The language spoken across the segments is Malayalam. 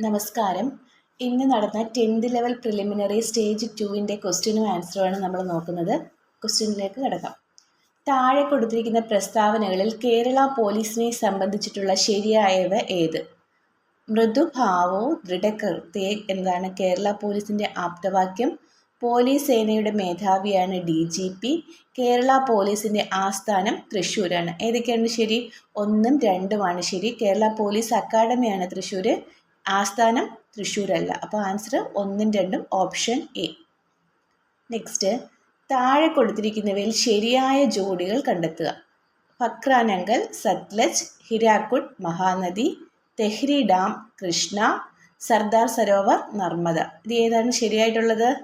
നമസ്കാരം. ഇന്ന് നടന്ന ടെൻത്ത് ലെവൽ പ്രിലിമിനറി സ്റ്റേജ് ടുവിന്റെ ക്വസ്റ്റ്യനും ആൻസറുമാണ് നമ്മൾ നോക്കുന്നത്. ക്വസ്റ്റ്യനിലേക്ക് കിടക്കാം. താഴെ കൊടുത്തിരിക്കുന്ന പ്രസ്താവനകളിൽ കേരള പോലീസിനെ സംബന്ധിച്ചിട്ടുള്ള ശരിയായവ ഏത്? മൃദുഭാവോ ദൃഢകൃത്യേ എന്നതാണ് കേരള പോലീസിന്റെ ആപ്തവാക്യം. പോലീസ് സേനയുടെ മേധാവിയാണ് ഡി ജി പി. കേരള പോലീസിന്റെ ആസ്ഥാനം തൃശ്ശൂരാണ്. ഏതൊക്കെയാണ് ശരി? ഒന്നും രണ്ടുമാണ് ശരി. കേരള പോലീസ് അക്കാഡമിയാണ് തൃശ്ശൂർ ആസ്ഥാനം തൃശ്ശൂരല്ല. അപ്പോൾ ആൻസർ ഒന്നും രണ്ടും ഓപ്ഷൻ എ നെക്സ്റ്റ് താഴെ കൊടുത്തിരിക്കുന്നവയിൽ ശരിയായ ജോഡികൾ കണ്ടെത്തുക. ഫക്രാനങ്കൽ സത്ലജ് ഹിരാക്കുഡ് മഹാനദി തെഹ്രി ഡാം കൃഷ്ണ സർദാർ സരോവർ നർമ്മദ. ഇത് ഏതാണ് ശരിയായിട്ടുള്ളത്?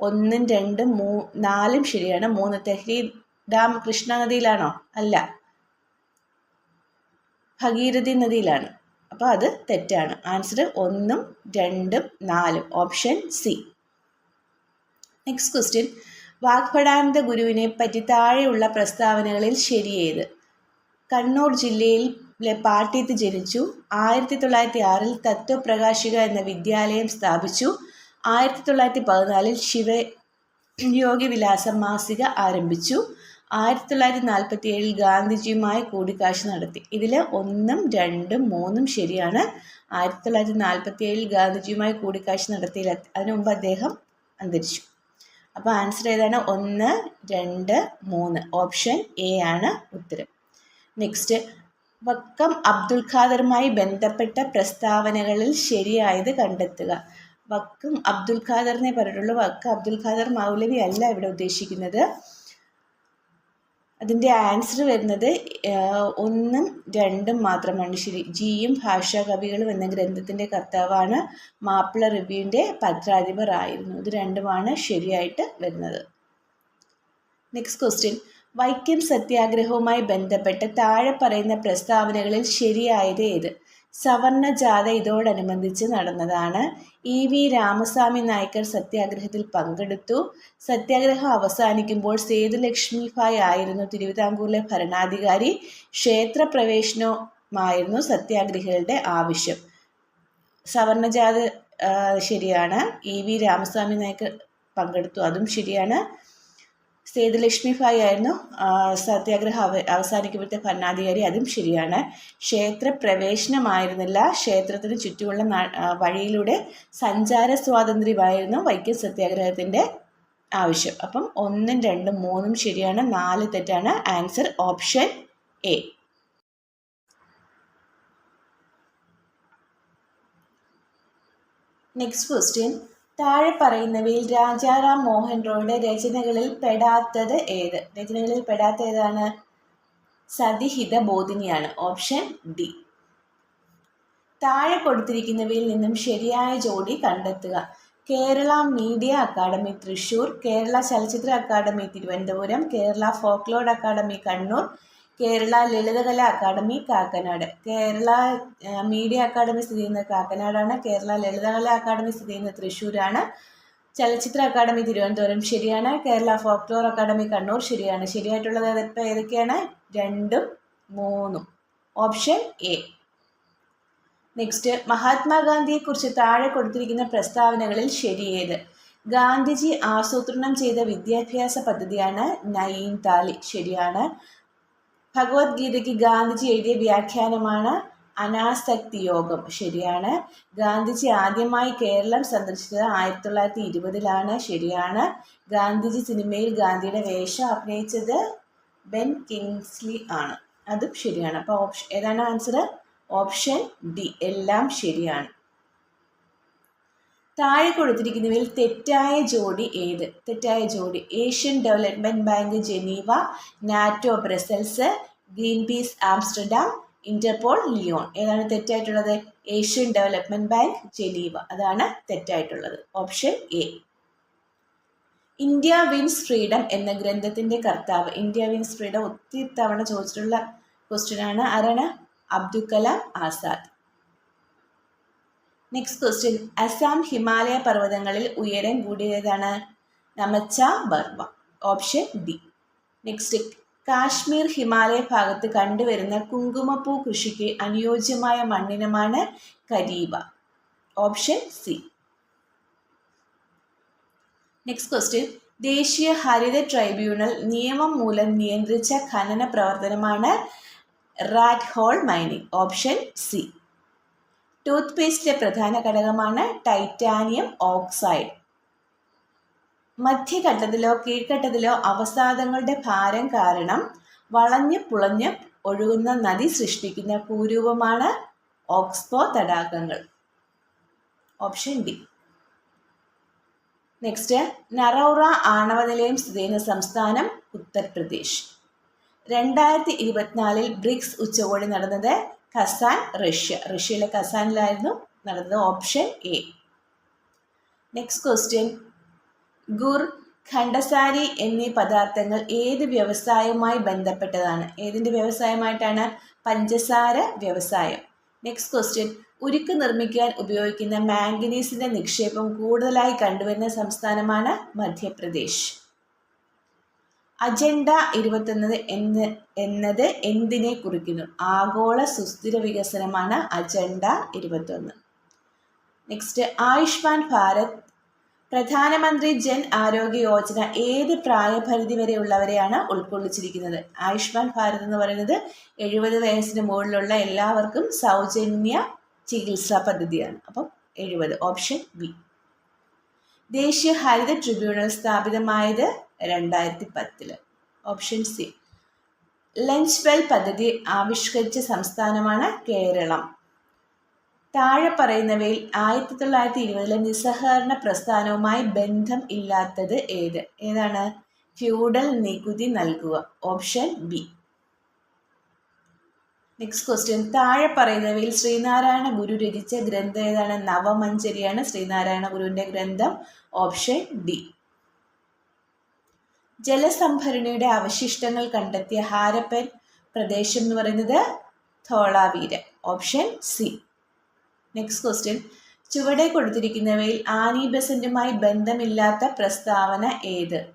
ഒന്നും രണ്ടും മൂ നാലും ശരിയാണ്. മൂന്ന് തെഹ്രി ഡാം കൃഷ്ണ നദിയിലാണോ? അല്ല. ഭഗീരഥി നദിയിലാണ്. അപ്പോൾ അത് തെറ്റാണ്. ആൻസർ ഒന്നും രണ്ടും നാലും. Option C next question Vagbhatananda ഗുരുവിനെ പറ്റി താഴെയുള്ള പ്രസ്താവനകളിൽ ശരിയേത് കണ്ണൂർ ജില്ലയിൽ പാട്യത്ത് ജനിച്ചു. ആയിരത്തി തൊള്ളായിരത്തി ആറിൽ തത്വപ്രകാശിക എന്ന വിദ്യാലയം സ്ഥാപിച്ചു. ആയിരത്തി തൊള്ളായിരത്തി പതിനാലിൽ ശിവ യോഗി വിലാസം മാസിക ആരംഭിച്ചു. ആയിരത്തി തൊള്ളായിരത്തി നാൽപ്പത്തി ഏഴിൽ ഗാന്ധിജിയുമായി കൂടിക്കാഴ്ച നടത്തി. ഇതിൽ ഒന്നും രണ്ടും മൂന്നും ശരിയാണ്. ആയിരത്തി തൊള്ളായിരത്തി നാൽപ്പത്തി ഏഴിൽ ഗാന്ധിജിയുമായി കൂടിക്കാഴ്ച നടത്തിയില്ല. അതിനു മുമ്പ് അദ്ദേഹം അന്തരിച്ചു. അപ്പോൾ ആൻസർ ഏതാണ്? ഒന്ന് രണ്ട് മൂന്ന്. ഓപ്ഷൻ എ ആണ് ഉത്തരം. നെക്സ്റ്റ് വക്കം അബ്ദുൽ ഖാദറുമായി ബന്ധപ്പെട്ട പ്രസ്താവനകളിൽ ശരിയായത് കണ്ടെത്തുക. വക്കം അബ്ദുൽ ഖാദറിനെ പറഞ്ഞിട്ടുള്ളൂ. വക്കം അബ്ദുൽ ഖാദർ മൗലവി അല്ല ഇവിടെ ഉദ്ദേശിക്കുന്നത്. അതിന്റെ ആൻസർ വരുന്നത് ഒന്നും രണ്ടും മാത്രമാണ്. ശരി ജിയും ഭാഷാ കവികളും എന്ന ഗ്രന്ഥത്തിന്റെ കർത്താവാണ് മാപ്പിള റിവ്യൂവിന്റെ പത്രാധിപർ ആയിരുന്നു. ഇത് രണ്ടുമാണ് ശരിയായിട്ട് വരുന്നത്. നെക്സ്റ്റ് ക്വസ്റ്റ്യൻ വൈക്കം സത്യാഗ്രഹവുമായി ബന്ധപ്പെട്ട് താഴെ പറയുന്ന പ്രസ്താവനകളിൽ ശരിയായത് ഏത്? സവർണ ജാഥ ഇതോടനുബന്ധിച്ച് നടന്നതാണ്. ഇ വി രാമസ്വാമി നായ്ക്കർ സത്യാഗ്രഹത്തിൽ പങ്കെടുത്തു. സത്യാഗ്രഹം അവസാനിക്കുമ്പോൾ സേതുലക്ഷ്മി ഭായ് ആയിരുന്നു തിരുവിതാംകൂറിലെ ഭരണാധികാരി. ക്ഷേത്രപ്രവേശനവുമായിരുന്നു സത്യാഗ്രഹികളുടെ ആവശ്യം. സവർണജാഥ ശരിയാണ്. ഇ വി രാമസ്വാമി നായ്ക്കർ പങ്കെടുത്തു. അതും ശരിയാണ്. സേതുലക്ഷ്മി ഭായ് ആയിരുന്നു. സത്യാഗ്രഹം അവ അവസാനിക്കുമ്പോഴത്തെ ഭരണാധികാരി അതും ശരിയാണ്. ക്ഷേത്ര പ്രവേശനമായിരുന്നില്ല. ക്ഷേത്രത്തിന് ചുറ്റുമുള്ള വഴിയിലൂടെ സഞ്ചാര സ്വാതന്ത്ര്യമായിരുന്നു വൈക്കം സത്യാഗ്രഹത്തിന്റെ ആവശ്യം. അപ്പം ഒന്നും രണ്ടും മൂന്നും ശരിയാണ് നാല് തെറ്റാണ്. Answer option A. Next question. താഴെ പറയുന്നവയിൽ രാജാറാം മോഹൻ റോയുടെ രചനകളിൽ പെടാത്തത് ഏത്? രചനകളിൽ പെടാത്ത ഏതാണ് സതിഹിത ബോധിനിയാണ് ഓപ്ഷൻ ഡി. താഴെ കൊടുത്തിരിക്കുന്നവയിൽ നിന്നും ശരിയായ ജോഡി കണ്ടെത്തുക. കേരള മീഡിയ അക്കാദമി തൃശൂർ കേരള ചലച്ചിത്ര academy Thiruvananthapuram Kerala folklore academy Kannur Kerala Lalithakala academy Kakkanad. Kerala media academy സ്ഥിതി ചെയ്യുന്നത് കാക്കനാടാണ്. കേരള ലളിതകല അക്കാദമി സ്ഥിതി ചെയ്യുന്നത് തൃശ്ശൂരാണ്. ചലച്ചിത്ര അക്കാദമി തിരുവനന്തപുരം ശരിയാണ്. കേരള ഫോക്ലോർ അക്കാദമി കണ്ണൂർ ശരിയാണ്. ശരിയായിട്ടുള്ളത് ഇപ്പോൾ ഏതൊക്കെയാണ്? രണ്ടും മൂന്നും. ഓപ്ഷൻ എ നെക്സ്റ്റ് മഹാത്മാഗാന്ധിയെ കുറിച്ച് താഴെ കൊടുത്തിരിക്കുന്ന പ്രസ്താവനകളിൽ ശരിയേത് ഗാന്ധിജി ആസൂത്രണം ചെയ്ത വിദ്യാഭ്യാസ പദ്ധതിയാണ് നയീൻ താലി ശരിയാണ്. ഭഗവത്ഗീതയ്ക്ക് ഗാന്ധിജി എഴുതിയ വ്യാഖ്യാനമാണ് അനാസക്തി യോഗം. ശരിയാണ്. ഗാന്ധിജി ആദ്യമായി കേരളം സന്ദർശിച്ചത് ആയിരത്തി തൊള്ളായിരത്തി ഇരുപതിലാണ്. ശരിയാണ്. ഗാന്ധിജി സിനിമയിൽ ഗാന്ധിയുടെ വേഷം അഭിനയിച്ചത് ബെൻ കിങ്സ്ലി ആണ്. അതും ശരിയാണ്. അപ്പോൾ ഓപ്ഷൻ ഏതാണ് ആൻസർ ഓപ്ഷൻ ഡി. എല്ലാം ശരിയാണ്. താഴെ കൊടുത്തിരിക്കുന്നവയിൽ തെറ്റായ ജോഡി ഏത്? തെറ്റായ ജോഡി. Asian development bank Geneva NATO Brussels greenpeace Amsterdam Interpol Lyon ഏതാണ് തെറ്റായിട്ടുള്ളത്? ഏഷ്യൻ ഡെവലപ്മെന്റ് ബാങ്ക് ജനീവ അതാണ് തെറ്റായിട്ടുള്ളത്. Option A India wins freedom എന്ന ഗ്രന്ഥത്തിന്റെ കർത്താവ്. ഇന്ത്യ വിൻസ് ഫ്രീഡം ഒത്തിരി തവണ ചോദിച്ചിട്ടുള്ള ക്വസ്റ്റ്യൻ ആണ്. ആരാണ്? അബ്ദുൽ കലാം ആസാദ്. നെക്സ്റ്റ് ക്വസ്റ്റ്യൻ അസാം ഹിമാലയ പർവതങ്ങളിൽ ഉയരം കൂടിയതാണ്. Namcha Barwa option B next Kashmir Himalaya ഭാഗത്ത് കണ്ടുവരുന്ന കുങ്കുമപ്പൂ കൃഷിക്ക് അനുയോജ്യമായ മണ്ണിനമാണ് Karewa. Option C next question ദേശീയ ഹരിത ട്രൈബ്യൂണൽ നിയമം മൂലം നിയന്ത്രിച്ച ഖനന പ്രവർത്തനമാണ് rat hole mining option C tooth പേസ്റ്റിലെ പ്രധാന ഘടകമാണ് ടൈറ്റാനിയം ഓക്സൈഡ് മധ്യഘട്ടത്തിലോ കീഴ്ഘട്ടത്തിലോ അവസാദങ്ങളുടെ ഭാരം കാരണം വളഞ്ഞ് പുളഞ്ഞ് ഒഴുകുന്ന നദി സൃഷ്ടിക്കുന്ന ഭൂരൂപമാണ് ഓക്സ്പോ തടാകങ്ങൾ. ഓപ്ഷൻ ബി നെക്സ്റ്റ് നറൗറ ആണവ നിലയം സ്ഥിതി ചെയ്യുന്ന സംസ്ഥാനം ഉത്തർപ്രദേശ്. രണ്ടായിരത്തി ഇരുപത്തിനാലിൽ ബ്രിക്സ് ഉച്ചകോടി നടന്നത് കസാൻ റഷ്യ. റഷ്യയിലെ കസാനിലായിരുന്നു നടന്നത് option A. Next question gur khandsari എന്നീ പദാർത്ഥങ്ങൾ ഏത് വ്യവസായവുമായി ബന്ധപ്പെട്ടതാണ്? ഏതിന്റെ വ്യവസായമായിട്ടാണ്? പഞ്ചസാര വ്യവസായം. നെക്സ്റ്റ് ക്വസ്റ്റ്യൻ ഉരുക്ക് നിർമ്മിക്കാൻ ഉപയോഗിക്കുന്ന മാംഗനീസിന്റെ നിക്ഷേപം കൂടുതലായി കണ്ടുവരുന്ന സംസ്ഥാനമാണ് മധ്യപ്രദേശ്. അജണ്ട ഇരുപത്തൊന്നത് എന്ന് എന്നത് എന്തിനെ കുറിക്കുന്നു? ആഗോള സുസ്ഥിര വികസനമാണ് അജണ്ട ഇരുപത്തൊന്ന്. നെക്സ്റ്റ് ആയുഷ്മാൻ ഭാരത്. പ്രധാനമന്ത്രി ജൻ ആരോഗ്യ യോജന ഏത് പ്രായപരിധി വരെ ഉള്ളവരെയാണ് ഉൾക്കൊള്ളിച്ചിരിക്കുന്നത്? ആയുഷ്മാൻ ഭാരത് എന്ന് പറയുന്നത് എഴുപത് വയസ്സിന് മുകളിലുള്ള എല്ലാവർക്കും സൗജന്യ ചികിത്സാ പദ്ധതിയാണ്. അപ്പം എഴുപത് ഓപ്ഷൻ ബി. ദേശീയ ഹരിത ട്രിബ്യൂണൽ സ്ഥാപിതമായത് രണ്ടായിരത്തി പത്തിൽ ഓപ്ഷൻ സി. ലഞ്ച് ബെൽ പദ്ധതി ആവിഷ്കരിച്ച സംസ്ഥാനമാണ് കേരളം. താഴെ പറയുന്നവയിൽ ആയിരത്തി തൊള്ളായിരത്തി ഇരുപതിലെ നിസ്സഹകരണ പ്രസ്ഥാനവുമായി ബന്ധം ഇല്ലാത്തത് ഏത്? ഏതാണ്? ഫ്യൂഡൽ നികുതി നൽകുക. Option B. Next question. താഴെ പറയുന്നവയിൽ ശ്രീനാരായണ ഗുരു രചിച്ച ഗ്രന്ഥം ഏതാണ്? നവമഞ്ചരിയാണ് ശ്രീനാരായണ ഗുരുവിന്റെ ഗ്രന്ഥം. Option D. ജലസംഭരണിയുടെ അവശിഷ്ടങ്ങൾ കണ്ടെത്തിയ ഹാരപ്പൻ പ്രദേശം എന്ന് പറയുന്നത് Dholavira. Option C next question ചുവടെ കൊടുത്തിരിക്കുന്നവയിൽ ആനി ബസന്റുമായി ബന്ധമില്ലാത്ത പ്രസ്താവന ഏത്?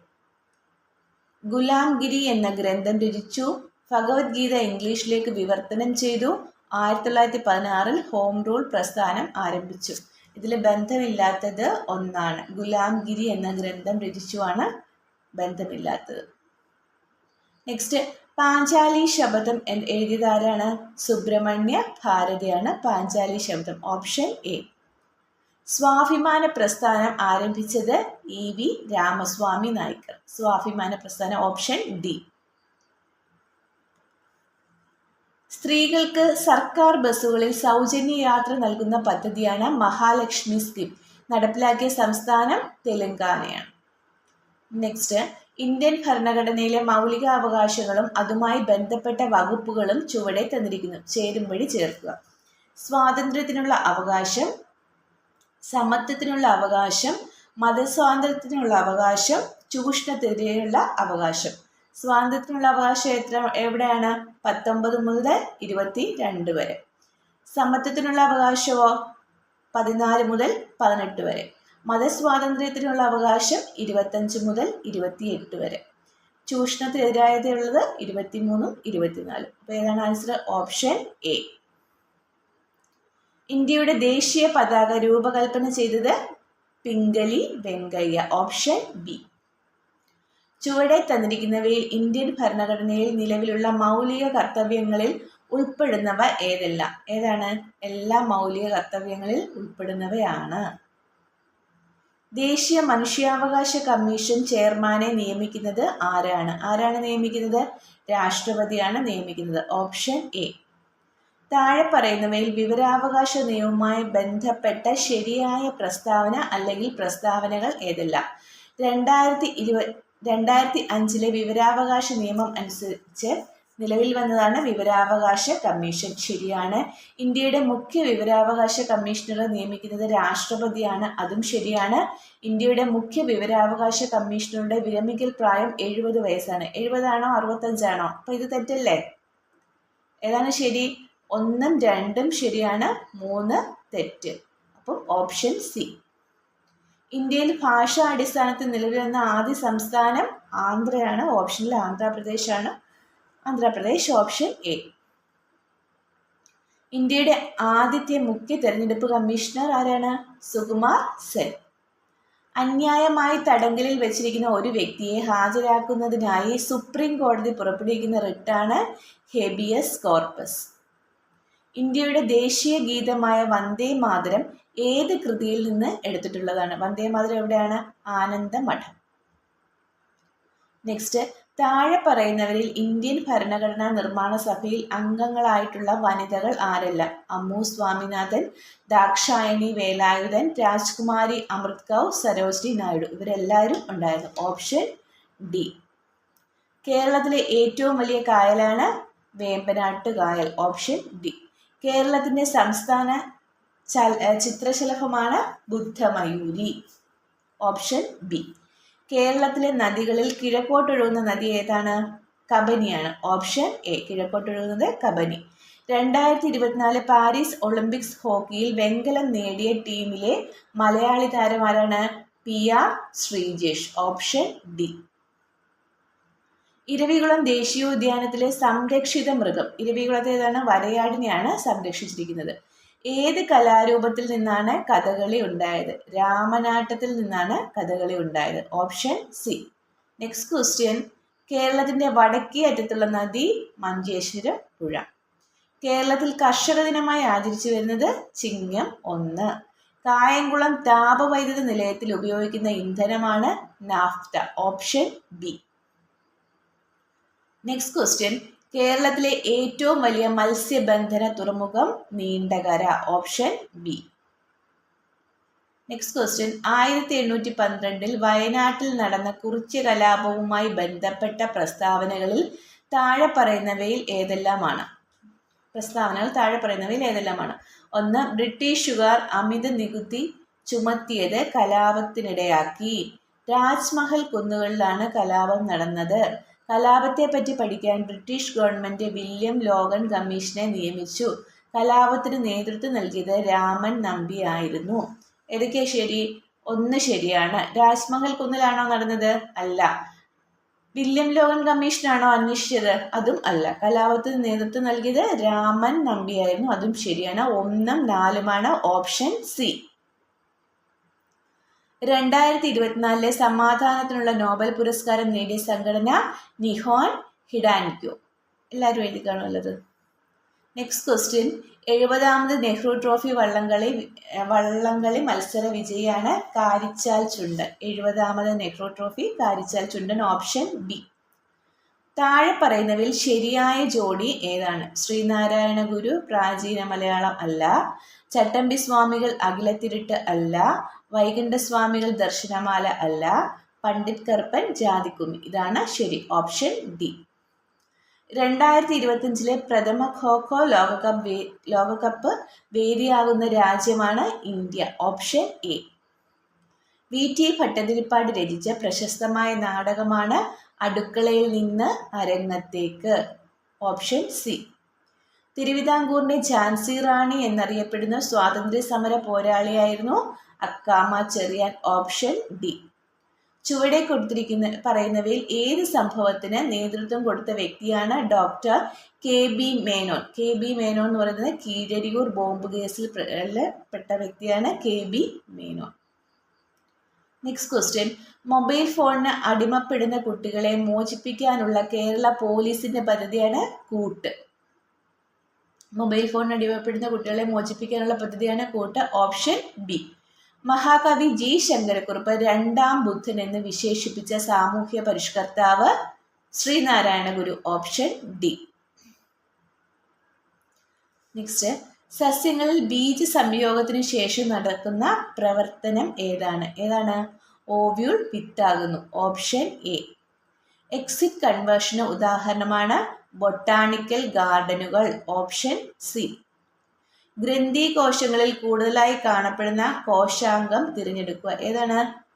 ഗുലാംഗിരി എന്ന ഗ്രന്ഥം രചിച്ചു. ഭഗവത്ഗീത ഇംഗ്ലീഷിലേക്ക് വിവർത്തനം ചെയ്തു. ആയിരത്തി തൊള്ളായിരത്തി പതിനാറിൽ ഹോം റൂൾ പ്രസ്ഥാനം ആരംഭിച്ചു. ഇതിൽ ബന്ധമില്ലാത്തത് ഒന്നാണ്. ഗുലാംഗിരി എന്ന ഗ്രന്ഥം രചിച്ചുവാണ് ബന്ധമില്ലാത്തത്. നെക്സ്റ്റ് പാഞ്ചാലി ശബ്ദം എഴുതിയതാരാണ് സുബ്രഹ്മണ്യ ഭാരതിയാണ് പാഞ്ചാലി ശബ്ദം ഓപ്ഷൻ എ സ്വാഭിമാന പ്രസ്ഥാനം ആരംഭിച്ചത് ഇ വി രാമസ്വാമി നായ്ക്കർ സ്വാഭിമാന പ്രസ്ഥാനം ഓപ്ഷൻ ഡി സ്ത്രീകൾക്ക് സർക്കാർ ബസ്സുകളിൽ സൗജന്യ യാത്ര നൽകുന്ന പദ്ധതിയാണ് മഹാലക്ഷ്മി സ്കീം. നടപ്പിലാക്കിയ സംസ്ഥാനം തെലങ്കാനയാണ്. നെക്സ്റ്റ് ഇന്ത്യൻ ഭരണഘടനയിലെ മൗലിക അവകാശങ്ങളും അതുമായി ബന്ധപ്പെട്ട വകുപ്പുകളും ചുവടെ തന്നിരിക്കുന്നു. ചേരുംപടി ചേർക്കുക. സ്വാതന്ത്ര്യത്തിനുള്ള അവകാശം സമത്വത്തിനുള്ള അവകാശം മതസ്വാതന്ത്ര്യത്തിനുള്ള അവകാശം ചൂഷണത്തിനെതിരെയുള്ള അവകാശം. സ്വാതന്ത്ര്യത്തിനുള്ള അവകാശം എത്ര എവിടെയാണ്? പത്തൊമ്പത് മുതൽ ഇരുപത്തി രണ്ട് വരെ. സമത്വത്തിനുള്ള അവകാശമോ? പതിനാല് മുതൽ പതിനെട്ട് വരെ. മതസ്വാതന്ത്ര്യത്തിനുള്ള അവകാശം ഇരുപത്തഞ്ച് മുതൽ ഇരുപത്തിയെട്ട് വരെ. ചൂഷണത്തിനെതിരായതുള്ളത് ഇരുപത്തിമൂന്നും ഇരുപത്തിനാലും. അപ്പോൾ ഏതാണ് ആൻസർ ഓപ്ഷൻ എ ഇന്ത്യയുടെ ദേശീയ പതാക രൂപകൽപ്പന ചെയ്തത് പിംഗലി വെങ്കയ്യ. ഓപ്ഷൻ ബി ചുവടെ തന്നിരിക്കുന്നവയിൽ ഇന്ത്യൻ ഭരണഘടനയിൽ നിലവിലുള്ള മൗലിക കർത്തവ്യങ്ങളിൽ ഉൾപ്പെടുന്നവ ഏതെല്ലാം? ഏതാണ്? എല്ലാ മൗലിക കർത്തവ്യങ്ങളിൽ ഉൾപ്പെടുന്നവയാണ്. ദേശീയ മനുഷ്യാവകാശ കമ്മീഷൻ ചെയർമാനെ നിയമിക്കുന്നത് ആരാണ്? ആരാണ് നിയമിക്കുന്നത്? രാഷ്ട്രപതിയാണ് നിയമിക്കുന്നത്. Option A. താഴെ പറയുന്നവയിൽ വിവരാവകാശ നിയമവുമായി ബന്ധപ്പെട്ട ശരിയായ പ്രസ്താവന അല്ലെങ്കിൽ പ്രസ്താവനകൾ ഏതെല്ലാം? രണ്ടായിരത്തി ഇരുപത് രണ്ടായിരത്തി അഞ്ചിലെ വിവരാവകാശ നിയമം അനുസരിച്ച് നിലവിൽ വന്നതാണ് വിവരാവകാശ കമ്മീഷൻ. ശരിയാണ്. ഇന്ത്യയുടെ മുഖ്യ വിവരാവകാശ കമ്മീഷണറെ നിയമിക്കുന്നത് രാഷ്ട്രപതിയാണ്. അതും ശരിയാണ്. ഇന്ത്യയുടെ മുഖ്യ വിവരാവകാശ കമ്മീഷണറുടെ വിരമിക്കൽ പ്രായം എഴുപത് വയസ്സാണ്. എഴുപതാണോ അറുപത്തഞ്ചാണോ? അപ്പൊ ഇത് തെറ്റല്ലേ? ഏതാണ് ശരി? ഒന്നും രണ്ടും ശരിയാണ്. മൂന്ന് തെറ്റ്. അപ്പം ഓപ്ഷൻ സി. ഇന്ത്യയിൽ ഭാഷാ അടിസ്ഥാനത്തിൽ നിലവിൽ വന്ന ആദ്യ സംസ്ഥാനം ആന്ധ്രയാണ്. ഓപ്ഷനിൽ ആന്ധ്രാപ്രദേശാണ്. Andhra Pradesh option A. ഇന്ത്യയുടെ ആദ്യത്തെ മുഖ്യ തെരഞ്ഞെടുപ്പ് കമ്മീഷണർ ആരാണ്? സുകുമാർ സെൻ. അന്യായമായി തടങ്കലിൽ വെച്ചിരിക്കുന്ന ഒരു വ്യക്തിയെ ഹാജരാക്കുന്നതിനായി സുപ്രീം കോടതി പുറപ്പെടുവിക്കുന്ന റിട്ടാണ് ഹെബിയസ് കോർപ്പസ്. ഇന്ത്യയുടെ ദേശീയ ഗീതമായ വന്ദേ മാതരം ഏത് കൃതിയിൽ നിന്ന് എടുത്തിട്ടുള്ളതാണ്? വന്ദേ മാതരം എവിടെയാണ്? ആനന്ദമഠം. നെക്സ്റ്റ് താഴെ പറയുന്നവരിൽ ഇന്ത്യൻ ഭരണഘടനാ നിർമ്മാണ സഭയിൽ അംഗങ്ങളായിട്ടുള്ള വനിതകൾ ആരല്ല? അമ്മു സ്വാമിനാഥൻ ദാക്ഷായണി വേലായുധൻ രാജ്കുമാരി അമൃത് കൗർ സരോജിനി നായിഡു. ഇവരെല്ലാവരും ഉണ്ടായിരുന്നു. Option D. കേരളത്തിലെ ഏറ്റവും വലിയ കായലാണ് വേമ്പനാട്ട് കായൽ. Option D. കേരളത്തിന്റെ സംസ്ഥാന ചിത്രശലഭമാണ് ബുദ്ധമയൂരി. Option B. കേരളത്തിലെ നദികളിൽ കിഴക്കോട്ടൊഴുകുന്ന നദി ഏതാണ്? കബനിയാണ്. ഓപ്ഷൻ എ കിഴക്കോട്ടൊഴുകുന്നത് കബനി. രണ്ടായിരത്തി ഇരുപത്തിനാല് പാരീസ് ഒളിമ്പിക്സ് ഹോക്കിയിൽ വെങ്കലം നേടിയ ടീമിലെ Malayali താരമാരാണ് P R Sreejesh. Option D. Eravikulam ദേശീയോദ്യാനത്തിലെ സംരക്ഷിത മൃഗം. ഇരവികുളത്തേതാണ് വരയാടിനെയാണ് സംരക്ഷിച്ചിരിക്കുന്നത്. ഏത് കലാരൂപത്തിൽ നിന്നാണ് കഥകളി ഉണ്ടായത്? രാമനാട്ടത്തിൽ നിന്നാണ് കഥകളി ഉണ്ടായത്. Option C. നെക്സ്റ്റ് ക്വസ്റ്റ്യൻ കേരളത്തിന്റെ വടക്കേ അറ്റത്തുള്ള നദി മഞ്ചേശ്വരം പുഴ. കേരളത്തിൽ കർഷക ദിനമായി ആചരിച്ചു വരുന്നത് ചിങ്ങം ഒന്ന്. കായംകുളം താപവൈദ്യുത നിലയത്തിൽ ഉപയോഗിക്കുന്ന ഇന്ധനമാണ് naphtha. Option B. Next question കേരളത്തിലെ ഏറ്റവും വലിയ മത്സ്യബന്ധന തുറമുഖം Neendakara option B next question ആയിരത്തി എണ്ണൂറ്റി പന്ത്രണ്ടിൽ വയനാട്ടിൽ നടന്ന കുറിച്യ കലാപവുമായി ബന്ധപ്പെട്ട പ്രസ്താവനകളിൽ താഴെ പറയുന്നവയിൽ ഏതെല്ലാമാണ്? പ്രസ്താവനകൾ താഴെ പറയുന്നവയിൽ ഏതെല്ലാമാണ്? ഒന്ന് ബ്രിട്ടീഷുകാർ അമിത നികുതി ചുമത്തിയത് കലാപത്തിനിടയാക്കി. രാജ്മഹൽ കുന്നുകളിലാണ് കലാപം നടന്നത്. കലാപത്തെപ്പറ്റി പഠിക്കാൻ ബ്രിട്ടീഷ് ഗവൺമെന്റ് വില്യം ലോഗൻ കമ്മീഷനെ നിയമിച്ചു. കലാപത്തിന് നേതൃത്വം നൽകിയത് രാമൻ നമ്പിയായിരുന്നു ഏതൊക്കെയാ ശരി? ഒന്ന് ശരിയാണ്. രാജ്മഹൽ കുന്നിലാണോ നടന്നത്? അല്ല. വില്യം ലോഗൻ കമ്മീഷനാണോ അന്വേഷിച്ചത്? അതും അല്ല. കലാപത്തിന് നേതൃത്വം നൽകിയത് രാമൻ നമ്പിയായിരുന്നു അതും ശരിയാണ്. ഒന്നും നാലുമാണ് ഓപ്ഷൻ സി. രണ്ടായിരത്തി ഇരുപത്തിനാലിലെ സമാധാനത്തിനുള്ള നോബൽ പുരസ്കാരം നേടിയ സംഘടന നിഹോൻ ഹിഡാനിക്കോ. എല്ലാവരും എഴുതി കാണുമല്ലത് നെക്സ്റ്റ് ക്വസ്റ്റ്യൻ എഴുപതാമത് നെഹ്റു ട്രോഫി വള്ളംകളി വള്ളംകളി മത്സര വിജയിയാണ് Karichal Chundan. എഴുപതാമത് Nehru trophy Karichal Chundan option B. താഴെ പറയുന്നവയിൽ ശരിയായ ജോഡി ഏതാണ്? ശ്രീനാരായണ ഗുരു പ്രാചീന മലയാളം അല്ല. ചട്ടമ്പി സ്വാമികൾ അഖിലത്തിരുട്ട് അല്ല. വൈകുണ്ഠസ്വാമികൾ ദർശനമാല അല്ല പണ്ഡിറ്റ് കറുപ്പൻ ജാതിക്കുമി. ഇതാണ് ശരി ഓപ്ഷൻ ഡി രണ്ടായിരത്തി ഇരുപത്തിയഞ്ചിലെ പ്രഥമ ഖോഖോ ലോകകപ്പ് ലോകകപ്പ് വേദിയാകുന്ന രാജ്യമാണ് India option A V. T. Bhattathiripad രചിച്ച പ്രശസ്തമായ നാടകമാണ് അടുക്കളയിൽ നിന്ന് അരങ്ങത്തേക്ക് ഓപ്ഷൻ സി തിരുവിതാംകൂറിന്റെ ഝാൻസി റാണി എന്നറിയപ്പെടുന്ന സ്വാതന്ത്ര്യ സമര പോരാളിയായിരുന്നു അക്കാമ ചെറിയാൻ ഓപ്ഷൻ ഡി ചുവടെ കൊടുത്തിരിക്കുന്ന പറയുന്നവയിൽ ഏത് സംഭവത്തിന് നേതൃത്വം കൊടുത്ത വ്യക്തിയാണ് doctor K B Menon? K B Menon എന്ന് പറയുന്നത് കീഴരിയൂർ ബോംബ് കേസിൽ പെട്ട വ്യക്തിയാണ് K B Menon. Next question mobile ഫോണിന് അടിമപ്പെടുന്ന കുട്ടികളെ മോചിപ്പിക്കാനുള്ള കേരള പോലീസിന്റെ പദ്ധതിയാണ് കൂട്ട്. മൊബൈൽ ഫോണിന് അടിമപ്പെടുന്ന കുട്ടികളെ മോചിപ്പിക്കാനുള്ള പദ്ധതിയാണ് കൂട്ട്. ഓപ്ഷൻ ബി മഹാകവി ജി ശങ്കരക്കുറുപ്പ് രണ്ടാം ബുദ്ധൻ എന്ന് വിശേഷിപ്പിച്ച സാമൂഹ്യ പരിഷ്കർത്താവ് Sreenarayana Guru option D. Next സസ്യങ്ങളിൽ ബീജ സംയോഗത്തിന് ശേഷം നടക്കുന്ന പ്രവർത്തനം ഏതാണ്? ഏതാണ്? ഓവ്യൂൾ വിത്താകുന്നു. ഓപ്ഷൻ എ എക്സിറ്റ് കൺവേർഷന് ഉദാഹരണമാണ്. ബൊട്ടാണിക്കൽ ഗാർഡനുകൾ ഓപ്ഷൻ സി ഗ്രന്ഥി കോശങ്ങളിൽ കൂടുതലായി കാണപ്പെടുന്ന കോശാംഗം തിരഞ്ഞെടുക്കുക. ഏതാണ്?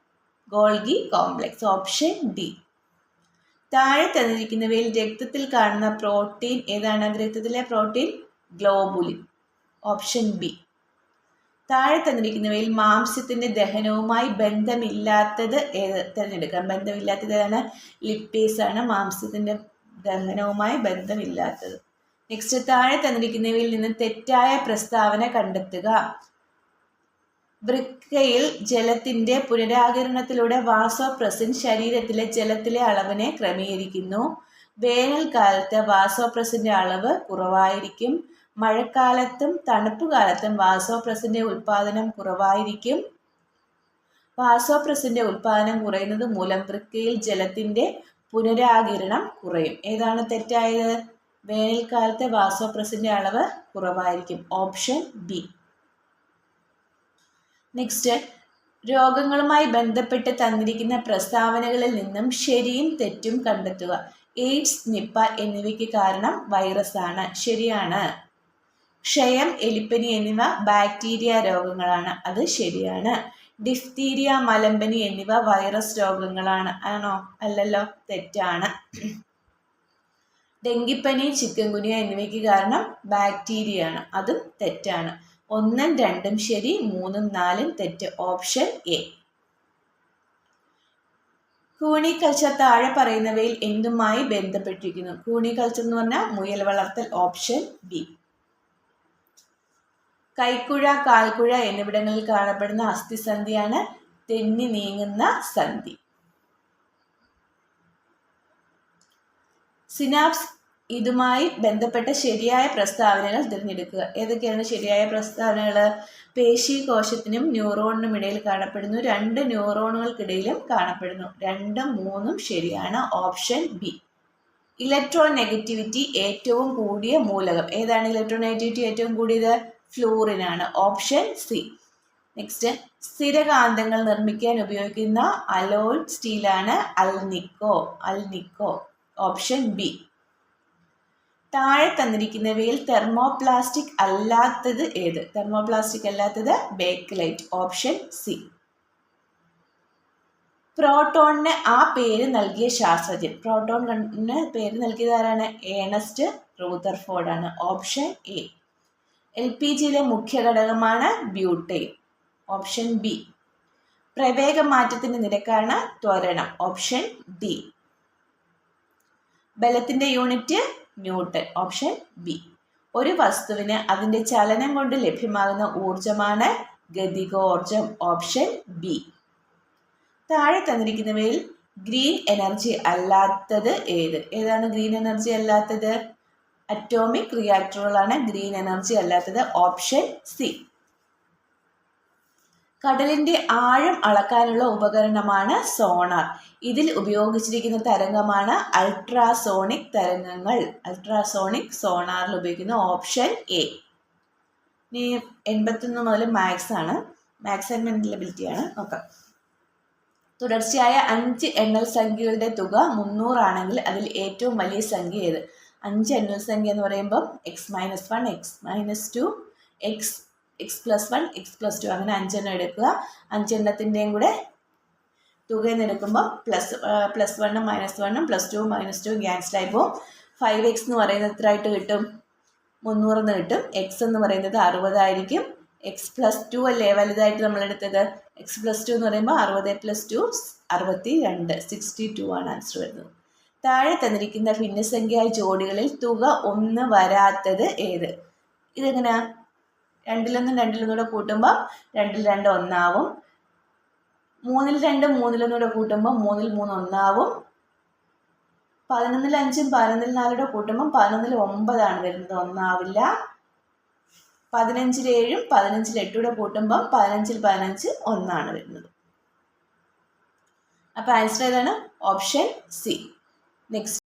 Golgi complex option D. താഴെ തന്നിരിക്കുന്നവയിൽ രക്തത്തിൽ കാണുന്ന പ്രോട്ടീൻ ഏതാണ്? രക്തത്തിലെ പ്രോട്ടീൻ ഗ്ലോബുലിൻ ഓപ്ഷൻ ബി. താഴെ തന്നിരിക്കുന്നവയിൽ മാംസ്യത്തിന്റെ ദഹനവുമായി ബന്ധമില്ലാത്തത് ഏത്? തിരഞ്ഞെടുക്കാം ബന്ധമില്ലാത്തത് ഏതാണ്? ലിപ്പീസ് ആണ്. മാംസ്യത്തിന്റെ ദഹനവുമായി ബന്ധമില്ലാത്തത്. നെക്സ്റ്റ് താഴെ തന്നിരിക്കുന്നവയിൽ നിന്ന് തെറ്റായ പ്രസ്താവന കണ്ടെത്തുക. വൃക്കയിൽ ജലത്തിന്റെ പുനരാകരണത്തിലൂടെ വാസോപ്രസിൻ ശരീരത്തിലെ ജലത്തിലെ അളവിനെ ക്രമീകരിക്കുന്നു. വേനൽക്കാലത്ത് വാസോപ്രസിന്റെ അളവ് കുറവായിരിക്കും. മഴക്കാലത്തും തണുപ്പ് കാലത്തും വാസോപ്രസിന്റെ ഉൽപാദനം കുറവായിരിക്കും. വാസോപ്രസിന്റെ ഉൽപാദനം കുറയുന്നത് മൂലം വൃക്കയിൽ ജലത്തിന്റെ പുനരാകിരണം കുറയും. ഏതാണ് തെറ്റായത്? വേനൽക്കാലത്തെ വാസോപ്രസിന്റെ അളവ് കുറവായിരിക്കും. Option B. നെക്സ്റ്റ് രോഗങ്ങളുമായി ബന്ധപ്പെട്ട് തന്നിരിക്കുന്ന പ്രസ്താവനകളിൽ നിന്നും ശരിയും തെറ്റും കണ്ടെത്തുക. എയ്ഡ്സ് നിപ്പ എന്നിവയ്ക്ക് കാരണം വൈറസ് ആണ് ശരിയാണ്. ക്ഷയം എലിപ്പനി എന്നിവ ബാക്ടീരിയ രോഗങ്ങളാണ്. അത് ശരിയാണ്. ഡിഫ്തീരിയ മലമ്പനി എന്നിവ വൈറസ് രോഗങ്ങളാണ്. ആണോ? അല്ലല്ലോ. തെറ്റാണ്. ഡെങ്കിപ്പനി ചിക്കൻ ഗുനിയ എന്നിവയ്ക്ക് കാരണം ബാക്ടീരിയ ആണ്. അതും തെറ്റാണ്. ഒന്നും രണ്ടും ശരി മൂന്നും നാലും തെറ്റ്. Option A. കൂണി കൾച്ചർ താഴെ പറയുന്നവയിൽ എന്തുമായി ബന്ധപ്പെട്ടിരിക്കുന്നു? കൂണി കൾച്ചർ എന്ന് പറഞ്ഞാൽ മുയൽ വളർത്തൽ ഓപ്ഷൻ ബി. കൈക്കുഴ കാൽക്കുഴ എന്നിവിടങ്ങളിൽ കാണപ്പെടുന്ന അസ്ഥിസന്ധിയാണ് തെന്നി നീങ്ങുന്ന സന്ധി. സിനാപ്സ് ഇതുമായി ബന്ധപ്പെട്ട ശരിയായ പ്രസ്താവനകൾ തിരഞ്ഞെടുക്കുക. ഏതൊക്കെയാണ് ശരിയായ പ്രസ്താവനകൾ പേശി കോശത്തിനും ന്യൂറോണിനും ഇടയിൽ കാണപ്പെടുന്നു. രണ്ട് ന്യൂറോണുകൾക്കിടയിലും കാണപ്പെടുന്നു. രണ്ടും മൂന്നും ശരിയാണ്. Option B. ഇലക്ട്രോൺ നെഗറ്റിവിറ്റി ഏറ്റവും കൂടിയ മൂലകം. ഏതാണ് ഇലക്ട്രോൺ നെഗറ്റിവിറ്റി ഏറ്റവും കൂടിയത്? ഫ്ലൂറിനാണ്. Option C. നെക്സ്റ്റ്. സ്ഥിരകാന്തങ്ങൾ നിർമ്മിക്കാൻ ഉപയോഗിക്കുന്ന അലോയ്ഡ് സ്റ്റീലാണ് അൽനിക്കോ. അൽനിക്കോ. Option B. താഴെ തന്നിരിക്കുന്നവയിൽ തെർമോപ്ലാസ്റ്റിക് അല്ലാത്തത് ഏത്? തെർമോപ്ലാസ്റ്റിക് അല്ലാത്തത് ബേക്കലൈറ്റ് ഓപ്ഷൻ സി പ്രോട്ടോണിന് ആ പേര് നൽകിയ ശാസ്ത്രജ്ഞൻ. പ്രോട്ടോണിന് പേര് നൽകിയത് ആരാണ്? ഏണസ്റ്റ് ആണ് ഓപ്ഷൻ എ എൽ പി ജിയിലെ മുഖ്യ ഘടകമാണ് ബ്യൂട്ടൈൻ ഓപ്ഷൻ ബി പ്രവേഗ മാറ്റത്തിന്റെ നിരക്കാണ് ത്വരണം. ഓപ്ഷൻ ഡി ബലത്തിന്റെ യൂണിറ്റ് ന്യൂട്ടൺ. Option B. ഒരു വസ്തുവിന് അതിന്റെ ചലനം കൊണ്ട് ലഭ്യമാകുന്ന ഊർജമാണ് ഗതികോർജം ഓപ്ഷൻ ബി. താഴെ തന്നിരിക്കുന്നവയിൽ ഗ്രീൻ എനർജി അല്ലാത്തത് ഏത്? ഏതാണ് ഗ്രീൻ എനർജി അല്ലാത്തത്? അറ്റോമിക് റിയാക്ടറുകളാണ് ഗ്രീൻ എനർജി അല്ലാത്തത്. Option C. കടലിന്റെ ആഴം അളക്കാനുള്ള ഉപകരണമാണ് സോണാർ. ഇതിൽ ഉപയോഗിച്ചിരിക്കുന്ന തരംഗമാണ് അൾട്രാസോണിക് തരംഗങ്ങൾ. അൾട്രാസോണിക് സോണാറിൽ ഉപയോഗിക്കുന്ന ഓപ്ഷൻ എ. ഇനി എൺപത്തൊന്ന് മുതൽ മാത്സ് ആണ്. മാത്സ് ആൻഡ് ആണ്. നോക്കാം. തുടർച്ചയായ അഞ്ച് എണ്ണൽ സംഖ്യകളുടെ തുക മുന്നൂറാണെങ്കിൽ അതിൽ ഏറ്റവും വലിയ സംഖ്യ ഏത്? അഞ്ച് എണ്ണൽ സംഖ്യ എന്ന് പറയുമ്പോൾ X minus one X minus two X X plus one X plus two അങ്ങനെ അഞ്ചെണ്ണം എടുക്കുക. അഞ്ചെണ്ണത്തിന്റെയും കൂടെ തുക എന്ന് എടുക്കുമ്പോൾ പ്ലസ് പ്ലസ് വണ്ണും മൈനസ് വണ്ണും പ്ലസ് ടു മൈനസ് ടു ക്യാൻസലായി പോകും ഫൈവ് എക്സ് എന്ന് പറയുന്നത് എത്ര ആയിട്ട് കിട്ടും മുന്നൂറെന്ന് കിട്ടും. എക്സ് എന്ന് പറയുന്നത് അറുപതായിരിക്കും എക്സ് പ്ലസ് ടു അല്ലേ വലുതായിട്ട് നമ്മൾ എടുത്തത്? എക്സ് പ്ലസ് ടു എന്ന് പറയുമ്പോൾ അറുപത് പ്ലസ് ടു അറുപത്തി രണ്ട് സിക്സ്റ്റി ടു ആണ് ആൻസർ വരുന്നത്. താഴെ തന്നിരിക്കുന്ന ഭിന്നസംഖ്യ ജോഡികളിൽ തുക ഒന്ന് വരാത്തത് ഏത്? ഇതെങ്ങനെയാ? രണ്ടിലൊന്നും രണ്ടിലൊന്നും കൂടെ കൂട്ടുമ്പോൾ രണ്ടിൽ രണ്ട് ഒന്നാവും. മൂന്നിൽ രണ്ട് മൂന്നിലൊന്നും കൂടെ കൂട്ടുമ്പോൾ മൂന്നിൽ മൂന്ന് ഒന്നാവും. പതിനൊന്നിൽ അഞ്ചും പതിനൊന്നിൽ നാലൂടെ കൂട്ടുമ്പോൾ പതിനൊന്നിൽ ഒമ്പതാണ് വരുന്നത്. ഒന്നാവില്ല. പതിനഞ്ചിൽ ഏഴും പതിനഞ്ചിൽ എട്ടൂടെ കൂട്ടുമ്പോൾ പതിനഞ്ചിൽ പതിനഞ്ച് ഒന്നാണ് വരുന്നത്. അപ്പോൾ ആൻസർ ഏതാണ്? ഓപ്ഷൻ സി നെക്സ്റ്റ്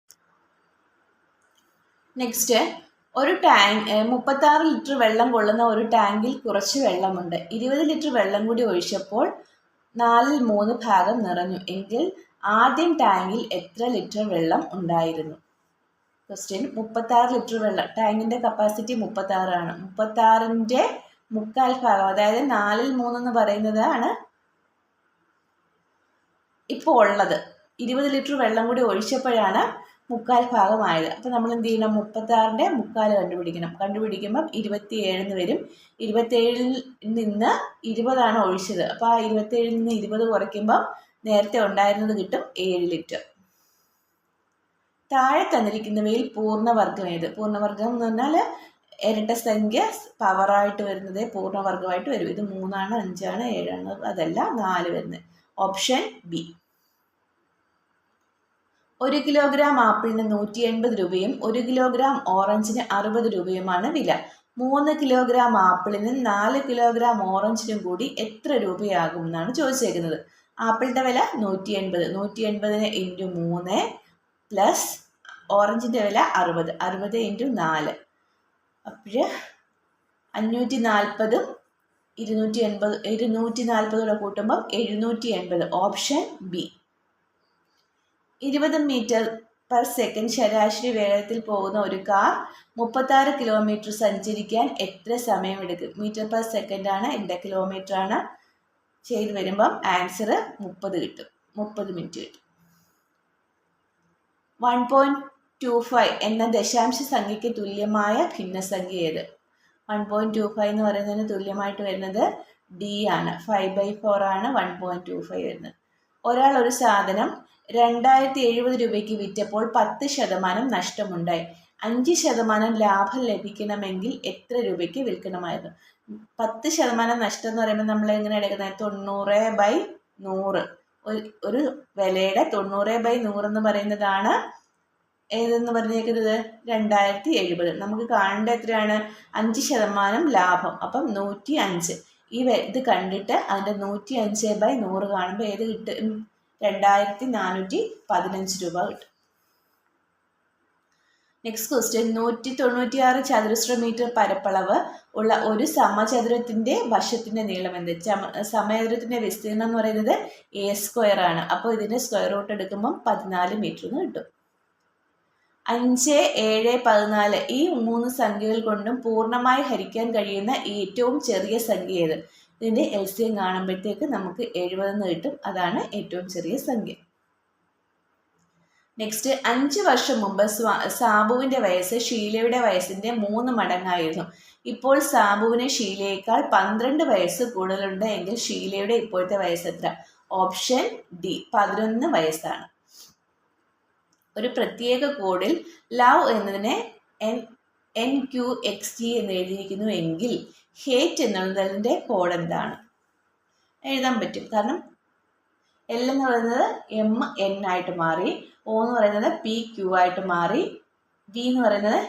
നെക്സ്റ്റ് ഒരു ടാങ്ക് മുപ്പത്താറ് ലിറ്റർ വെള്ളം കൊള്ളുന്ന ഒരു ടാങ്കിൽ കുറച്ച് വെള്ളമുണ്ട്. ഇരുപത് ലിറ്റർ വെള്ളം കൂടി ഒഴിച്ചപ്പോൾ നാലിൽ മൂന്ന് ഭാഗം നിറഞ്ഞു. എങ്കിൽ ആദ്യം ടാങ്കിൽ എത്ര ലിറ്റർ വെള്ളം ഉണ്ടായിരുന്നു? ക്വസ്റ്റ്യൻ മുപ്പത്താറ് ലിറ്റർ വെള്ളം. ടാങ്കിന്റെ കപ്പാസിറ്റി മുപ്പത്താറാണ് മുപ്പത്താറിന്റെ മുക്കാൽ ഭാഗം അതായത് നാലിൽ മൂന്നെന്ന് പറയുന്നതാണ് ഇപ്പോൾ ഉള്ളത്. ഇരുപത് ലിറ്റർ വെള്ളം കൂടി ഒഴിച്ചപ്പോഴാണ് മുക്കാൽ ഭാഗമായത്. അപ്പോൾ നമ്മൾ എന്ത് ചെയ്യണം? മുപ്പത്താറിന്റെ മുക്കാൽ കണ്ടുപിടിക്കണം. കണ്ടുപിടിക്കുമ്പം ഇരുപത്തിയേഴെന്ന് വരും. ഇരുപത്തേഴിൽ നിന്ന് ഇരുപതാണ് ഒഴിച്ചത്. അപ്പോൾ ആ ഇരുപത്തേഴിൽ നിന്ന് ഇരുപത് കുറയ്ക്കുമ്പം നേരത്തെ ഉണ്ടായിരുന്നത് കിട്ടും ഏഴ് ലിറ്റർ. താഴെ തന്നിരിക്കുന്നവയിൽ പൂർണവർഗം ഏത്? പൂർണവർഗം എന്ന് പറഞ്ഞാൽ ഇരട്ട സംഖ്യ പവറായിട്ട് വരുന്നത് പൂർണവർഗമായിട്ട് വരും. ഇത് മൂന്നാണ് അഞ്ചാണ് ഏഴാണ് അതല്ല നാല് വരുന്നത്. Option B. ഒരു കിലോഗ്രാം ആപ്പിളിന് നൂറ്റി എൺപത് രൂപയും ഒരു കിലോഗ്രാം ഓറഞ്ചിന് അറുപത് രൂപയുമാണ് വില. മൂന്ന് കിലോഗ്രാം ആപ്പിളിനും നാല് കിലോഗ്രാം ഓറഞ്ചിനും കൂടി എത്ര രൂപയാകും എന്നാണ് ചോദിച്ചേക്കുന്നത്. ആപ്പിളിന്റെ വില നൂറ്റി എൺപത് നൂറ്റി എൺപതിന് ഇന്റു മൂന്ന് പ്ലസ് ഓറഞ്ചിന്റെ വില അറുപത്. അറുപത് ഇന്റു നാല്. അപ്പോൾ അഞ്ഞൂറ്റി നാൽപ്പതും ഇരുന്നൂറ്റി എൺപത് ഇരുന്നൂറ്റി നാൽപ്പതോടെ കൂട്ടുമ്പം എഴുന്നൂറ്റി എൺപത് ഓപ്ഷൻ ബി. ഇരുപത് മീറ്റർ പെർ സെക്കൻഡ് ശരാശരി വേഗത്തിൽ പോകുന്ന ഒരു കാർ മുപ്പത്താറ് കിലോമീറ്റർ സഞ്ചരിക്കാൻ എത്ര സമയമെടുക്കും? മീറ്റർ പെർ സെക്കൻഡ് ആണ് എന്റെ കിലോമീറ്റർ ആണ്. ചെയ്ത് വരുമ്പം ആൻസർ മുപ്പത് കിട്ടും. മുപ്പത് മിനിറ്റ് കിട്ടും. വൺ പോയിന്റ് ടു ഫൈവ് എന്ന ദശാംശ സംഖ്യയ്ക്ക് തുല്യമായ ഭിന്നസംഖ്യ ഏത്? വൺ പോയിന്റ് ടു ഫൈവ് എന്ന് പറയുന്നതിന് തുല്യമായിട്ട് വരുന്നത് ഡി ആണ്. ഫൈവ് ബൈ ഫോർ ആണ് വൺ പോയിന്റ് ടു ഫൈവ് വരുന്നത്. ഒരാൾ ഒരു സാധനം രണ്ടായിരത്തി എഴുപത് രൂപയ്ക്ക് വിറ്റപ്പോൾ പത്ത് ശതമാനം നഷ്ടമുണ്ടായി. അഞ്ച് ശതമാനം ലാഭം ലഭിക്കണമെങ്കിൽ എത്ര രൂപയ്ക്ക് വിൽക്കണമായിരുന്നു? പത്ത് ശതമാനം നഷ്ടം എന്ന് പറയുമ്പോൾ നമ്മൾ എങ്ങനെ എടുക്കുന്നത്? തൊണ്ണൂറ് ബൈ നൂറ്. ഒരു വിലയുടെ തൊണ്ണൂറ് ബൈ നൂറ് എന്ന് പറയുന്നതാണ് ഏതെന്ന് പറഞ്ഞേക്കുന്നത്? രണ്ടായിരത്തി എഴുപത് നമുക്ക് കാണേണ്ട എത്രയാണ്? അഞ്ച് ശതമാനം ലാഭം. അപ്പം നൂറ്റി അഞ്ച് ഈ ഇത് കണ്ടിട്ട് അതിന്റെ നൂറ്റി അഞ്ച് ബൈ നൂറ് കാണുമ്പോൾ ഏത് കിട്ടും? രണ്ടായിരത്തി നാനൂറ്റി പതിനഞ്ച് രൂപ കിട്ടും. നെക്സ്റ്റ് ക്വസ്റ്റ്യൻ നൂറ്റി തൊണ്ണൂറ്റിയാറ് ചതുരശ്ര മീറ്റർ പരപ്പളവ് ഉള്ള ഒരു സമചതുരത്തിന്റെ വശത്തിന്റെ നീളം എന്ത്? സമചതുരത്തിന്റെ വിസ്തീർണം എന്ന് പറയുന്നത് എ സ്ക്വയർ ആണ്. അപ്പോൾ ഇതിന്റെ സ്ക്വയർ റൂട്ട് എടുക്കുമ്പം പതിനാല് മീറ്റർ എന്ന് കിട്ടും. അഞ്ച് ഏഴ് പതിനാല് ഈ മൂന്ന് സംഖ്യകൾ കൊണ്ടും പൂർണമായി ഹരിക്കാൻ കഴിയുന്ന ഏറ്റവും ചെറിയ സംഖ്യ ഏത്? ഇതിന്റെ എൽ സി എം കാണുമ്പോഴത്തേക്ക് നമുക്ക് എഴുപതെന്ന് കിട്ടും. അതാണ് ഏറ്റവും ചെറിയ സംഖ്യ. നെക്സ്റ്റ് അഞ്ച് വർഷം മുമ്പ് സാബുവിന്റെ വയസ്സ് ഷീലയുടെ വയസ്സിന്റെ മൂന്ന് മടങ്ങായിരുന്നു. ഇപ്പോൾ സാബുവിന് ഷീലയേക്കാൾ പന്ത്രണ്ട് വയസ്സ് കൂടുതലുണ്ട് എങ്കിൽ ഷീലയുടെ ഇപ്പോഴത്തെ വയസ്സ് എത്ര? ഓപ്ഷൻ ഡി പതിനൊന്ന് വയസ്സാണ്. ഒരു പ്രത്യേക കോഡിൽ ലവ് എന്നതിനെ N N Q X G എന്ന് എഴുതിയിരിക്കുന്നു എങ്കിൽ ഹേറ്റ് എന്നുള്ളതിന്റെ കോഡ് എന്താണ്? എഴുതാൻ പറ്റും. കാരണം എൽ എന്ന് പറയുന്നത് എം എൻ ആയിട്ട് മാറി ഒ എന്ന് പറയുന്നത് പി ക്യു ആയിട്ട് മാറി വി എന്ന് പറയുന്നത്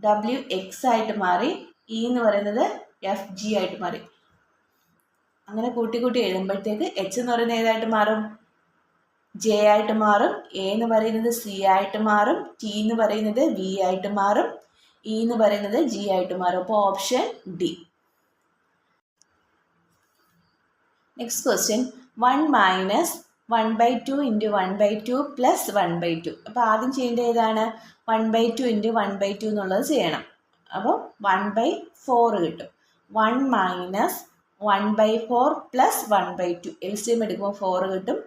ഡബ്ല്യു എക്സ് ആയിട്ട് മാറി ഇ എന്ന് പറയുന്നത് എഫ് ജി ആയിട്ട് മാറി. അങ്ങനെ കൂട്ടി കൂട്ടി എഴുതുമ്പോഴത്തേക്ക് എച്ച് എന്ന് പറയുന്നത് ഏതായിട്ട് മാറും? ജെ ആയിട്ട് മാറും. എ എന്ന് പറയുന്നത് സി ആയിട്ട് മാറും. ടി എന്ന് പറയുന്നത് വി ആയിട്ട് മാറും. ഇ എന്ന് പറയുന്നത് ജി ആയിട്ട് മാറും. അപ്പോൾ option D next question one minus one by two into one by two plus one by two അപ്പോൾ ആദ്യം ചെയ്യേണ്ട ഏതാണ്? One by two into one by two എന്നുള്ളത് ചെയ്യണം. അപ്പോൾ വൺ ബൈ ഫോർ കിട്ടും. One minus one by four plus one by two L C M എടുക്കുമ്പോൾ ഫോർ കിട്ടും.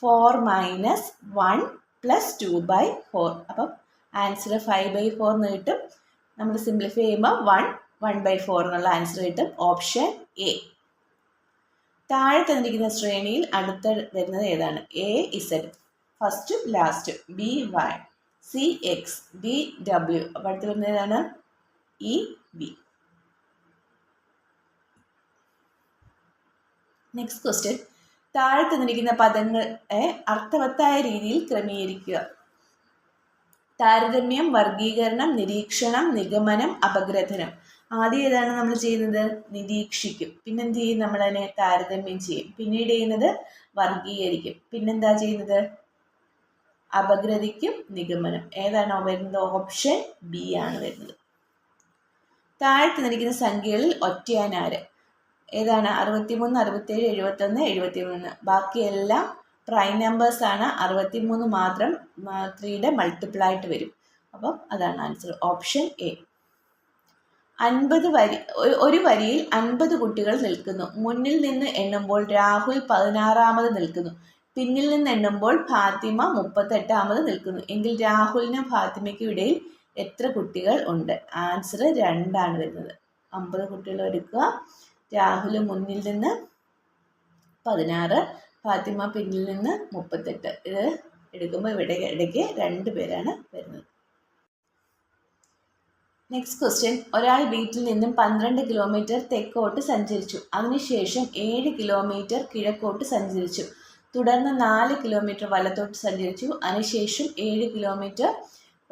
Four minus one plus two by four അപ്പം ആൻസർ ഫൈവ് ബൈ ഫോർ എന്ന് കിട്ടും. നമ്മൾ സിംപ്ലിഫൈ ചെയ്യുമ്പോൾ വൺ വൺ ബൈ ഫോർ എന്നുള്ള ആൻസർ കിട്ടും. ഓപ്ഷൻ എ താഴെ തന്നിരിക്കുന്ന ശ്രേണിയിൽ അടുത്ത വരുന്നത് ഏതാണ്? A Z first last B Y C X D W അപ്പോൾ അടുത്ത് വരുന്നത് ഏതാണ്? ഇ ബി നെക്സ്റ്റ് ക്വസ്റ്റ്യൻ താഴെ തന്നിരിക്കുന്ന പദങ്ങളെ അർത്ഥവത്തായ രീതിയിൽ ക്രമീകരിക്കുക. താരതമ്യം വർഗീകരണം നിരീക്ഷണം നിഗമനം അപഗ്രഥനം. ആദ്യം ഏതാണ് നമ്മൾ ചെയ്യുന്നത്? നിരീക്ഷിക്കും. പിന്നെന്ത് ചെയ്യും? നമ്മൾ അതിനെ താരതമ്യം ചെയ്യും. പിന്നീട് ചെയ്യുന്നത് വർഗീകരിക്കും പിന്നെന്താ ചെയ്യുന്നത്? അപഗ്രഥിക്കും നിഗമനം. ഏതാണോ വരുന്നത്? ഓപ്ഷൻ ബി ആണ് വരുന്നത്. താഴെ തന്നിരിക്കുന്ന സംഖ്യകളിൽ ഒറ്റയാനാര് ഏതാണ്? അറുപത്തിമൂന്ന് അറുപത്തേഴ് എഴുപത്തൊന്ന് എഴുപത്തിമൂന്ന്. ബാക്കിയെല്ലാം പ്രൈം നമ്പേഴ്സാണ് അറുപത്തിമൂന്ന് മാത്രം ത്രീയുടെ മൾട്ടിപ്പിൾ ആയിട്ട് വരും. അപ്പം അതാണ് ആൻസർ ഓപ്ഷൻ എ അൻപത് വരി ഒരു വരിയിൽ അൻപത് കുട്ടികൾ നിൽക്കുന്നു. മുന്നിൽ നിന്ന് എണ്ണുമ്പോൾ രാഹുൽ പതിനാറാമത് നിൽക്കുന്നു. പിന്നിൽ നിന്ന് എണ്ണുമ്പോൾ ഫാത്തിമ മുപ്പത്തെട്ടാമത് നിൽക്കുന്നു. എങ്കിൽ രാഹുലിനും ഫാത്തിമയ്ക്കും ഇടയിൽ എത്ര കുട്ടികൾ ഉണ്ട്? ആൻസർ രണ്ടാണ് വരുന്നത്. അമ്പത് കുട്ടികൾ എടുക്കുക. രാഹുൽ മുന്നിൽ നിന്ന് പതിനാറ് ഫാത്തിമ പിന്നിൽ നിന്ന് മുപ്പത്തെട്ട്. ഇത് എടുക്കുമ്പോൾ ഇവിടെ ഇടയ്ക്ക് രണ്ട് പേരാണ് വരുന്നത്. നെക്സ്റ്റ് ക്വസ്റ്റ്യൻ ഒരാൾ വീട്ടിൽ നിന്നും പന്ത്രണ്ട് കിലോമീറ്റർ തെക്കോട്ട് സഞ്ചരിച്ചു. അതിനുശേഷം ഏഴ് കിലോമീറ്റർ കിഴക്കോട്ട് സഞ്ചരിച്ചു. തുടർന്ന് നാല് കിലോമീറ്റർ വലത്തോട്ട് സഞ്ചരിച്ചു. അതിനുശേഷം ഏഴ് കിലോമീറ്റർ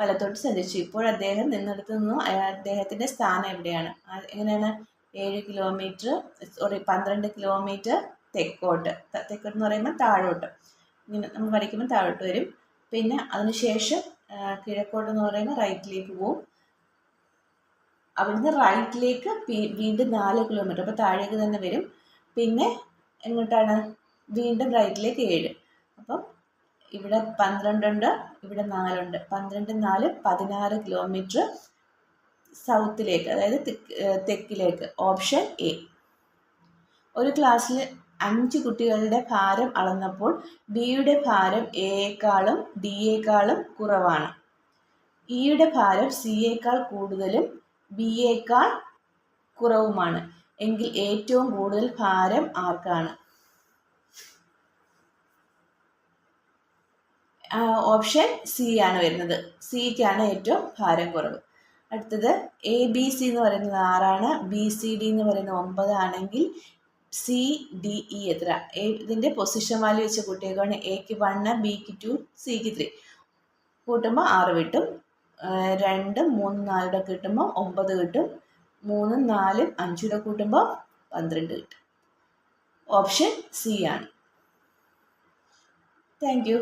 വലത്തോട്ട് സഞ്ചരിച്ചു. ഇപ്പോൾ അദ്ദേഹം നിന്നിടത്ത് നിന്നും അദ്ദേഹത്തിന്റെ സ്ഥാനം എവിടെയാണ്? എങ്ങനെയാണ്? ഏഴ് കിലോമീറ്റർ സോറി പന്ത്രണ്ട് കിലോമീറ്റർ തെക്കോട്ട്. തെക്കോട്ട് എന്ന് പറയുമ്പോൾ താഴോട്ട്. ഇങ്ങനെ നമ്മൾ വരയ്ക്കുമ്പോൾ താഴോട്ട് വരും. പിന്നെ അതിനുശേഷം കിഴക്കോട്ട് എന്ന് പറയുമ്പോൾ റൈറ്റിലേക്ക് പോവും. അവിടുന്ന് റൈറ്റിലേക്ക് വീണ്ടും നാല് കിലോമീറ്റർ അപ്പോൾ താഴേക്ക് തന്നെ വരും. പിന്നെ എങ്ങോട്ടാണ്? വീണ്ടും റൈറ്റിലേക്ക് ഏഴ്. അപ്പം ഇവിടെ പന്ത്രണ്ടുണ്ട് ഇവിടെ നാലുണ്ട്. പന്ത്രണ്ട് നാല് പതിനാറ് കിലോമീറ്റർ സൗത്തിലേക്ക് അതായത് തെക്കിലേക്ക്. Option A. ഒരു ക്ലാസ്സിൽ അഞ്ച് കുട്ടികളുടെ ഭാരം അളന്നപ്പോൾ ബിയുടെ ഭാരം എയേക്കാളും ഡിയേക്കാളും കുറവാണ്. ഇയുടെ ഭാരം സിയേക്കാൾ കൂടുതലും ബിയേക്കാൾ കുറവുമാണ്. എങ്കിൽ ഏറ്റവും കൂടുതൽ ഭാരം ആർക്കാണ്? ഓപ്ഷൻ സി ആണ് വരുന്നത്. സിക്കാണ് ഏറ്റവും ഭാരം കുറവ്. അടുത്തത് എ ബി സി എന്ന് പറയുന്നത് ആറാണ്. ബി സി ഡി എന്ന് പറയുന്നത് ഒമ്പതാണെങ്കിൽ സി ഡി ഇ എത്ര? ഇതിന്റെ പൊസിഷൻ വാല്യൂ വെച്ച കൂട്ടിയേക്കാണ് എക്ക് വണ്ണ് ബിക്ക് ടു സിക്ക് ത്രീ കൂട്ടുമ്പോൾ ആറ് കിട്ടും. രണ്ട് മൂന്ന് നാലൂടെ കിട്ടുമ്പോൾ ഒമ്പത് കിട്ടും. മൂന്നും നാലും അഞ്ചൂടെ കൂട്ടുമ്പോൾ പന്ത്രണ്ട് കിട്ടും. ഓപ്ഷൻ സി ആണ്. താങ്ക്